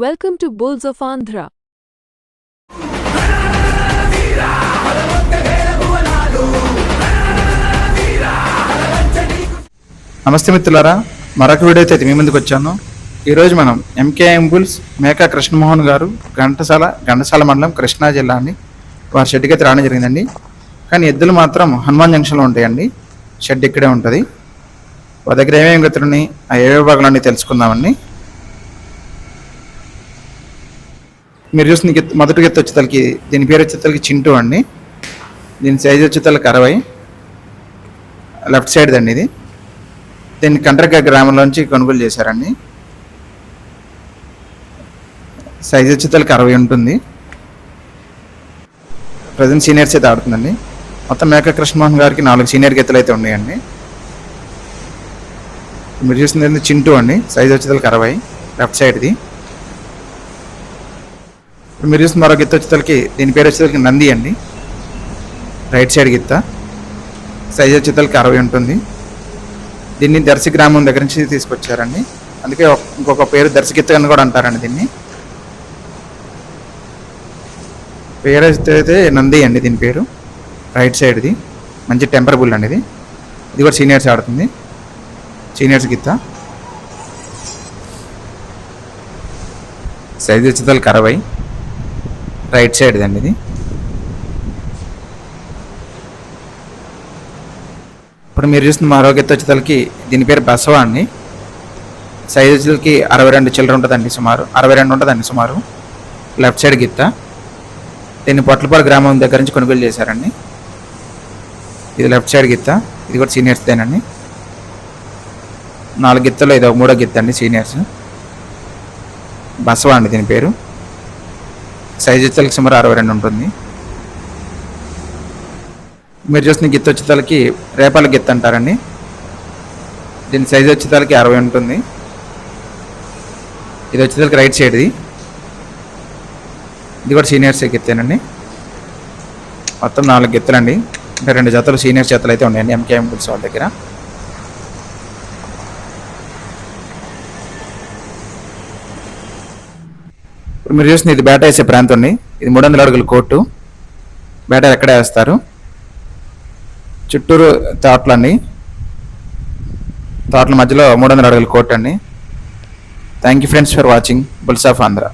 Welcome to bulls of Andhra నమస్తే మిత్రులారా మరొక వీడియో అయితే మీ ముందుకు వచ్చాను. ఈరోజు మనం ఎంకేఎం బుల్స్ మేకా కృష్ణమోహన్ గారు ఘంటసాల ఘంటసాల మండలం కృష్ణా జిల్లా అండి వారి షెడ్కి అయితే రావడం జరిగిందండి. కానీ ఎద్దులు మాత్రం హనుమాన్ జంక్షన్లో ఉంటాయండి. షెడ్ ఇక్కడే ఉంటుంది. వారి దగ్గర ఏమేమి గతులున్నాయి ఆ ఏ విభాగాలన్నీ తెలుసుకుందామండి. మీరు చూసిన మొదటి గెత్త వచ్చేతలకి దీని పేరు వచ్చేతలకి చింటూ అండి. దీని సైజ్ వచ్చేతలకి అరవై. లెఫ్ట్ సైడ్ అండి ఇది. దీన్ని కండ్రగ గ్రామంలోంచి కొనుగోలు చేశారండి. సైజ్ వచ్చేతలకి అరవై ఉంటుంది. ప్రజెంట్ సీనియర్స్ అయితే ఆడుతుందండి. మొత్తం మేక కృష్ణమోహన్ గారికి నాలుగు సీనియర్ గెత్తలు అయితే ఉన్నాయండి. మీరు చూసింది చింటూ అండి. సైజ్ వచ్చేతలకి అరవై. లెఫ్ట్ సైడ్ది మీరు చూసిన మరో గిత్త వచ్చేసరికి దీని పేరు వచ్చేసరికి నంది అండి. రైట్ సైడ్ గిత్త సైజ్ వచ్చేసరికి అరవై ఉంటుంది. దీన్ని దర్శి గ్రామం దగ్గర నుంచి తీసుకొచ్చారండి. అందుకే ఇంకొక పేరు దర్శకిత్త అని కూడా అంటారండి దీన్ని. పేరు అయితే నంది అండి దీని పేరు. రైట్ సైడ్ది. మంచి టెంపర్ బుల్ అండి ఇది. ఇది కూడా సీనియర్స్ ఆడుతుంది. సీనియర్స్ గిత్త సైజ్ వచ్చేతలకి అరవై. రైట్ సైడ్ అండి ఇది. ఇప్పుడు మీరు చూసిన మరో గెత్త వచ్చేతలకి దీని పేరు బసవ అండి. సైజ్ వచ్చేసరికి అరవై రెండు చిల్లర ఉంటుందండి సుమారు. అరవై రెండు ఉంటుందండి సుమారు. లెఫ్ట్ సైడ్ గిత్త. దీన్ని పొట్లపాడు గ్రామం దగ్గర నుంచి కొనుగోలు చేశారండి. ఇది లెఫ్ట్ సైడ్ గిత్త. ఇది కూడా సీనియర్స్దేనండి నాలుగు గిత్తలు ఇది ఒక మూడో గిత్త అండి సీనియర్స్. బసవా అండి దీని పేరు. సైజ్ వచ్చేలకి సుమారు అరవై రెండు ఉంటుంది. మీరు చూసిన గిత్త వచ్చేతలకి రేపాల గిత్త అంటారండి. దీని సైజ్ వచ్చేతలకి అరవై ఉంటుంది. ఇది వచ్చేతలకి రైట్ సైడ్ది ఇది కూడా సీనియర్స్ గిత్తేనండి. మొత్తం నాలుగు గిత్తలండి. అంటే రెండు జతలు సీనియర్ జతలు అయితే ఉన్నాయండి ఎంకేఎం గుడ్స్ వాళ్ళ దగ్గర. మీరు చూసిన ఇది బేట వేసే ప్రాంతం అండి ఇది మూడు వందల అడుగుల కోర్టు. బేట ఎక్కడే వేస్తారు? చుట్టూరు తోటలండి తోటల మధ్యలో మూడు వందల అడుగుల కోర్టు అండి. Thank you friends for watching bulls of Andhra